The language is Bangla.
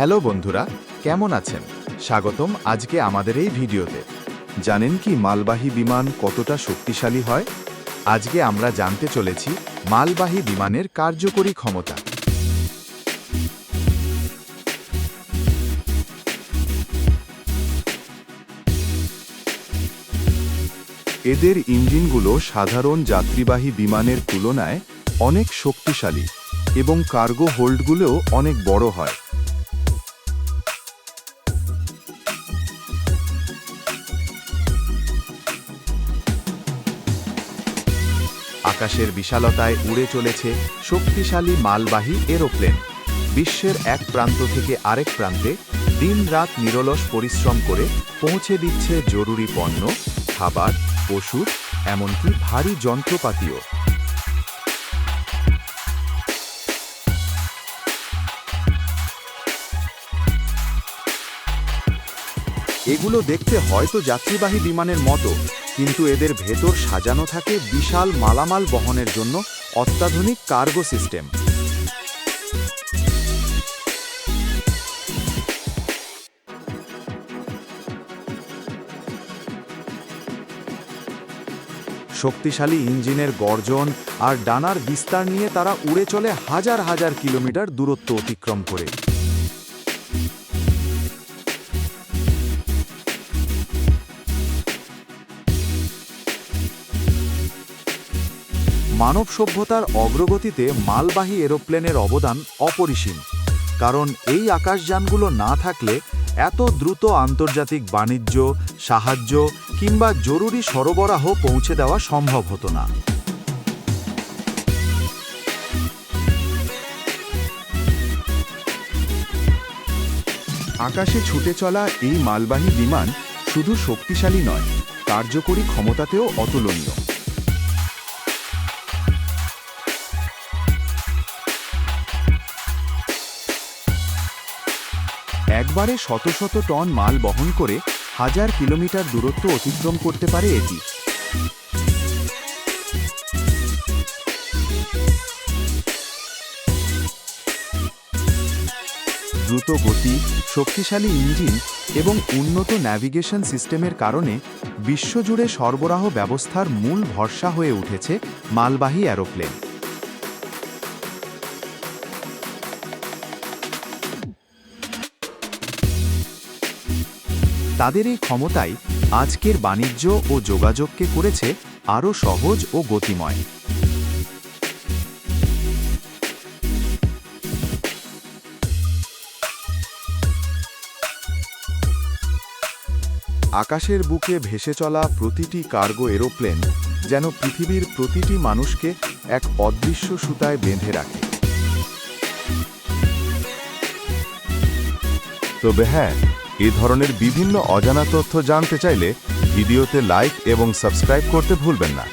হ্যালো বন্ধুরা, কেমন আছেন? স্বাগতম আজকে আমাদের এই ভিডিওতে। জানেন কি মালবাহী বিমান কতটা শক্তিশালী হয়? আজকে আমরা জানতে চলেছি মালবাহী বিমানের কার্যকরী ক্ষমতা। এদের ইঞ্জিনগুলো সাধারণ যাত্রীবাহী বিমানের তুলনায় অনেক শক্তিশালী এবং কার্গো হোল্ডগুলোও অনেক বড় হয়। আকাশের বিশালতায় উড়ে চলেছে শক্তিশালী মালবাহী এরোপ্লেন। বিশ্বের এক প্রান্ত থেকে আরেক প্রান্তে দিন রাত নিরলস পরিশ্রম করে পৌঁছে দিচ্ছে জরুরি পণ্য, খাবার, ওষুধ, এমনকি ভারী যন্ত্রপাতিও। এগুলো দেখতে হয়তো যাত্রীবাহী বিমানের মতো, কিন্তু এদের ভেতর সাজানো থাকে বিশাল মালামাল বহনের জন্য অত্যাধুনিক কার্গো সিস্টেম। শক্তিশালী ইঞ্জিনের গর্জন আর ডানার বিস্তার নিয়ে তারা উড়ে চলে হাজার হাজার কিলোমিটার দূরত্ব অতিক্রম করে। মানব সভ্যতার অগ্রগতিতে মালবাহী এরোপ্লেনের অবদান অপরিসীম, কারণ এই আকাশযানগুলো না থাকলে এত দ্রুত আন্তর্জাতিক বাণিজ্য, সাহায্য কিংবা জরুরি সরবরাহ পৌঁছে দেওয়া সম্ভব হতো না। আকাশে ছুটে চলা এই মালবাহী বিমান শুধু শক্তিশালী নয়, কার্যকরী ক্ষমতাতেও অতুলনীয়। একবারে শত শত টন মাল বহন করে হাজার কিলোমিটার দূরত্ব অতিক্রম করতে পারে এটি। দ্রুত গতি শক্তিশালী ইঞ্জিন এবং উন্নত ন্যাভিগেশন সিস্টেমের কারণে বিশ্বজুড়ে সরবরাহ ব্যবস্থার মূল ভরসা হয়ে উঠেছে মালবাহী অ্যারোপ্লেন। তাদের এই ক্ষমতাই আজকের বাণিজ্য ও যোগাযোগকে করেছে আরও সহজ ও গতিময়। আকাশের বুকে ভেসে চলা প্রতিটি কার্গো এরোপ্লেন যেন পৃথিবীর প্রতিটি মানুষকে এক অদৃশ্য সুতায় বেঁধে রাখে। তবে হ্যাঁ এ ধরনের বিভিন্ন অজানা তথ্য জানতে চাইলে ভিডিওতে লাইক এবং সাবস্ক্রাইব করতে ভুলবেন না।